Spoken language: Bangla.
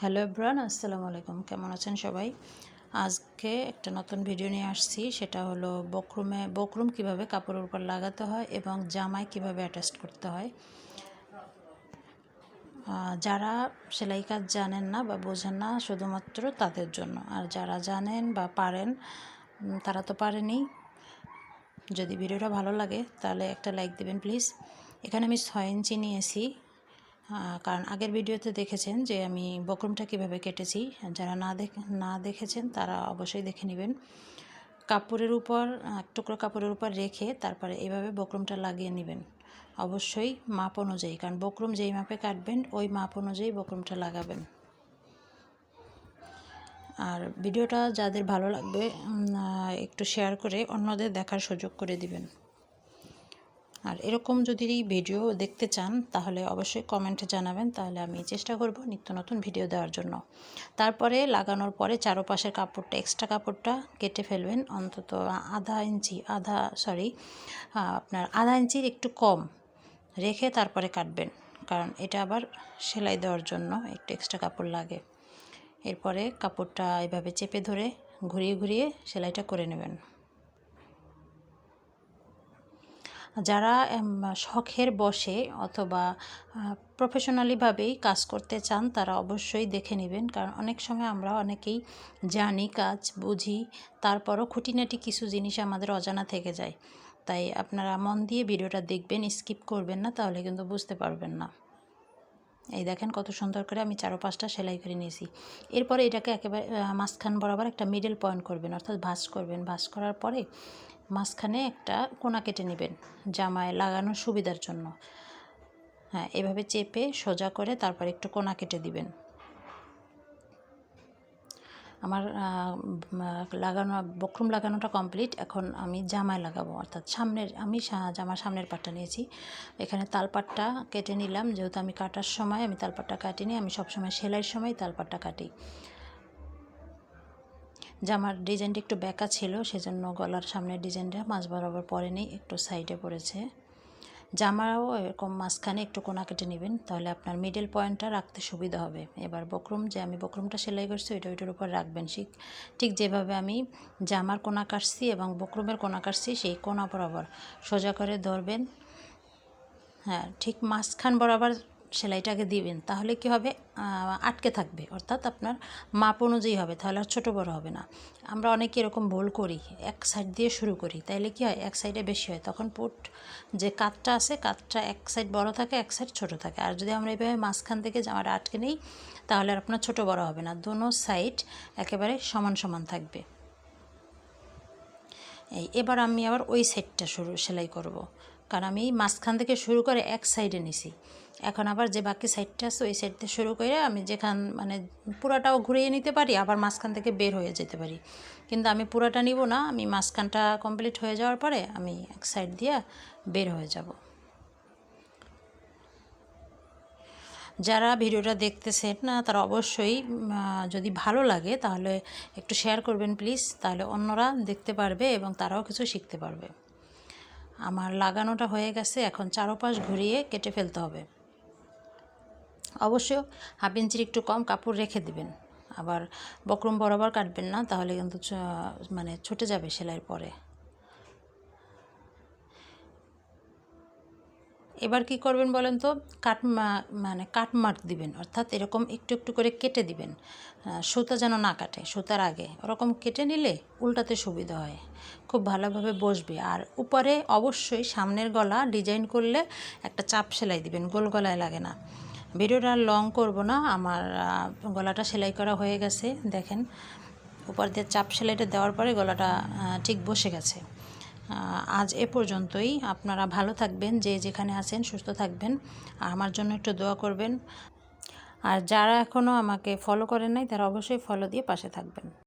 হ্যালো এব্রান আসসালামু আলাইকুম। কেমন আছেন সবাই? আজকে একটা নতুন ভিডিও নিয়ে আসছি। সেটা হলো বকরুমে, বকরুম কীভাবে কাপড়ের উপর লাগাতে হয় এবং জামায় কীভাবে অ্যাটাচ করতে হয়। যারা সেলাই কাজ জানেন না বা বোঝেন না, শুধুমাত্র তাদের জন্য। আর যারা জানেন বা পারেন তারা তো পারেনি। যদি ভিডিওটা ভালো লাগে, তাহলে একটা লাইক দেবেন প্লিজ এখানে আমি ছয় ইঞ্চি নিয়েছি। কারণ আগের ভিডিওতে দেখেছেন যে আমি বকরমটা কীভাবে কেটেছি। যারা না দেখ, না দেখেছেন তারা অবশ্যই দেখে নেবেন। কাপড়ের উপর, এক টুকরো কাপড়ের উপর রেখে তারপরে এভাবে বকরমটা লাগিয়ে নেবেন। অবশ্যই মাপ অনুযায়ী, কারণ বকরম যেই মাপে কাটবেন, ওই মাপ অনুযায়ী বকরমটা লাগাবেন। আর ভিডিওটা যাদের ভালো লাগবে একটু শেয়ার করে অন্যদের দেখার সুযোগ করে দিবেন। আর এরকম যদি ভিডিও দেখতে চান, তাহলে অবশ্যই কমেন্টে জানাবেন। তাহলে আমি চেষ্টা করব নিত্য নতুন ভিডিও দেওয়ার জন্য। তারপরে লাগানোর পরে চারোপাশের কাপড়টা এক্সট্রা কাপড়টা কেটে ফেলবেন। অন্তত আধা ইঞ্চি, আধা সরি আপনার আধা ইঞ্চির একটু কম রেখে তারপরে কাটবেন। কারণ এটা আবার সেলাই দেওয়ার জন্য একটু এক্সট্রা কাপড় লাগে। এরপরে কাপড়টা এভাবে চেপে ধরে ঘুরিয়ে ঘুরিয়ে সেলাইটা করে নেবেন। যারা শখের বসে অথবা প্রফেশনালিভাবেই কাজ করতে চান, তারা অবশ্যই দেখে নেবেন। কারণ অনেক সময় আমরা অনেকেই জানি, কাজ, বুঝি, তারপরও খুঁটিনাটি কিছু জিনিস আমাদের অজানা থেকে যায়। তাই আপনারা মন দিয়ে ভিডিওটা দেখবেন, স্কিপ করবেন না, তাহলে কিন্তু বুঝতে পারবেন না। এই দেখেন কত সুন্দর করে আমি চারো পাঁচটা সেলাই করে নিয়েছি। এরপরে এটাকে একেবারে মাঝখান বরাবর একটা মিডল পয়েন্ট করবেন, অর্থাৎ ভাঁজ করবেন। ভাঁজ করার পরে মাঝখানে একটা কোনা কেটে নেবেন জামায় লাগানোর সুবিধার জন্য। হ্যাঁ এভাবে চেপে সোজা করে তারপর একটু কোনা কেটে দিবেন। আমার লাগানো, বকরুম লাগানোটা কমপ্লিট এখন আমি জামায় লাগাবো, অর্থাৎ সামনের, আমি জামার সামনের পাটটা নিয়েছি। এখানে তালপাটটা কেটে নিলাম। যেহেতু আমি কাটার সময়, আমি তালপাটটা কাটিনি, আমি সবসময় সেলাইয়ের সময় তালপাটটা কাটি। জামার ডিজাইনটা একটু ব্যাকা ছিল, সেজন্য গলার সামনের ডিজাইনটা মাঝ বরাবর পরেনি, একটু সাইডে পড়েছে। জামাও এরকম মাঝখানে একটু কোনা কেটে নেবেন, তাহলে আপনার মিডল পয়েন্টটা রাখতে সুবিধা হবে। এবার বকরুম, যে আমি বকরুমটা সেলাই করছি, ওইটা ওইটার উপর রাখবেন। ঠিক ঠিক যেভাবে আমি জামার কোনা কাটছি এবং বকরুমের কোনা কাটছি, সেই কোনা বরাবর সোজা করে ধরবেন। হ্যাঁ ঠিক মাঝখান বরাবর সেলাইটাকে দিবেন, তাহলে কি হবে? আটকে থাকবে। অর্থাৎ আপনার মাপ অনুযায়ী হবে, তাহলে আর ছোটো বড়ো হবে না। আমরা অনেকে এরকম ভুল করি, এক সাইড দিয়ে শুরু করি, তাইলে কি হয়? এক সাইডে বেশি হয়। তখন পুট যে কাতটা আছে, কাতটা এক সাইড বড় থাকে, এক সাইড ছোট থাকে। আর যদি আমরা এইভাবে মাঝখান থেকে জামাটা আটকে নিই, তাহলে আর আপনার ছোটো বড়ো হবে না। দোনো সাইড একেবারে সমান সমান থাকবে। এই, এবার আমি আবার ওই সাইডটা শুরু, সেলাই করব। কারণ আমি মাঝখান থেকে শুরু করে এক সাইডে নিছি। এখন আবার যে বাকি সাইডটা আছে, ওই সাইড থেকে শুরু করে আমি যেখান মানে পুরাটাও ঘুরিয়ে নিতে পারি, আবার মাঝখান থেকে বের হয়ে যেতে পারি। কিন্তু আমি পুরাটা নিব না, আমি মাঝখানটা কমপ্লিট হয়ে যাওয়ার পরে আমি এক সাইড দিয়ে বের হয়ে যাব। যারা ভিডিওটা দেখতেছেন না, তারা অবশ্যই যদি ভালো লাগে তাহলে একটু শেয়ার করবেন প্লিজ তাহলে অন্যরা দেখতে পারবে এবং তারাও কিছু শিখতে পারবে। আমার লাগানোটা হয়ে গেছে, এখন চারোপাশ ঘুরিয়ে কেটে ফেলতে হবে। অবশ্য হাফ ইঞ্চির একটু কম কাপড় রেখে দিবেন, আবার বক্রম বরাবর কাটবেন না, তাহলে কিন্তু মানে ছুটে যাবে সেলাইয়ের পরে। এবার কি করবেন বলেন তো? কাট মানে কাট মার্ক দিবেন। অর্থাৎ এরকম একটু একটু করে কেটে দিবেন। সুতা যেন না কাটে, সুতার আগে। ওরকম কেটে নিলে উল্টাতে সুবিধা হয়। খুব ভালোভাবে বসবে। আর উপরে অবশ্যই সামনের গলা ডিজাইন করলে একটা চাপ সেলাই দিবেন। গোল গলায় লাগে না। ভিডিওটা লং করব না। আমার গলাটা সেলাই করা হয়ে গেছে। দেখেন, উপর দিয়ে চাপ সেলাইটা দেওয়ার পরে গলাটা ঠিক বসে গেছে। আজ এ পর্যন্তই। আপনারা ভালো থাকবেন, যে যেখানে আছেন সুস্থ থাকবেন। আমার জন্য একটু দোয়া করবেন। আর যারা এখনও আমাকে ফলো করেন নাই, তারা অবশ্যই ফলো দিয়ে পাশে থাকবেন।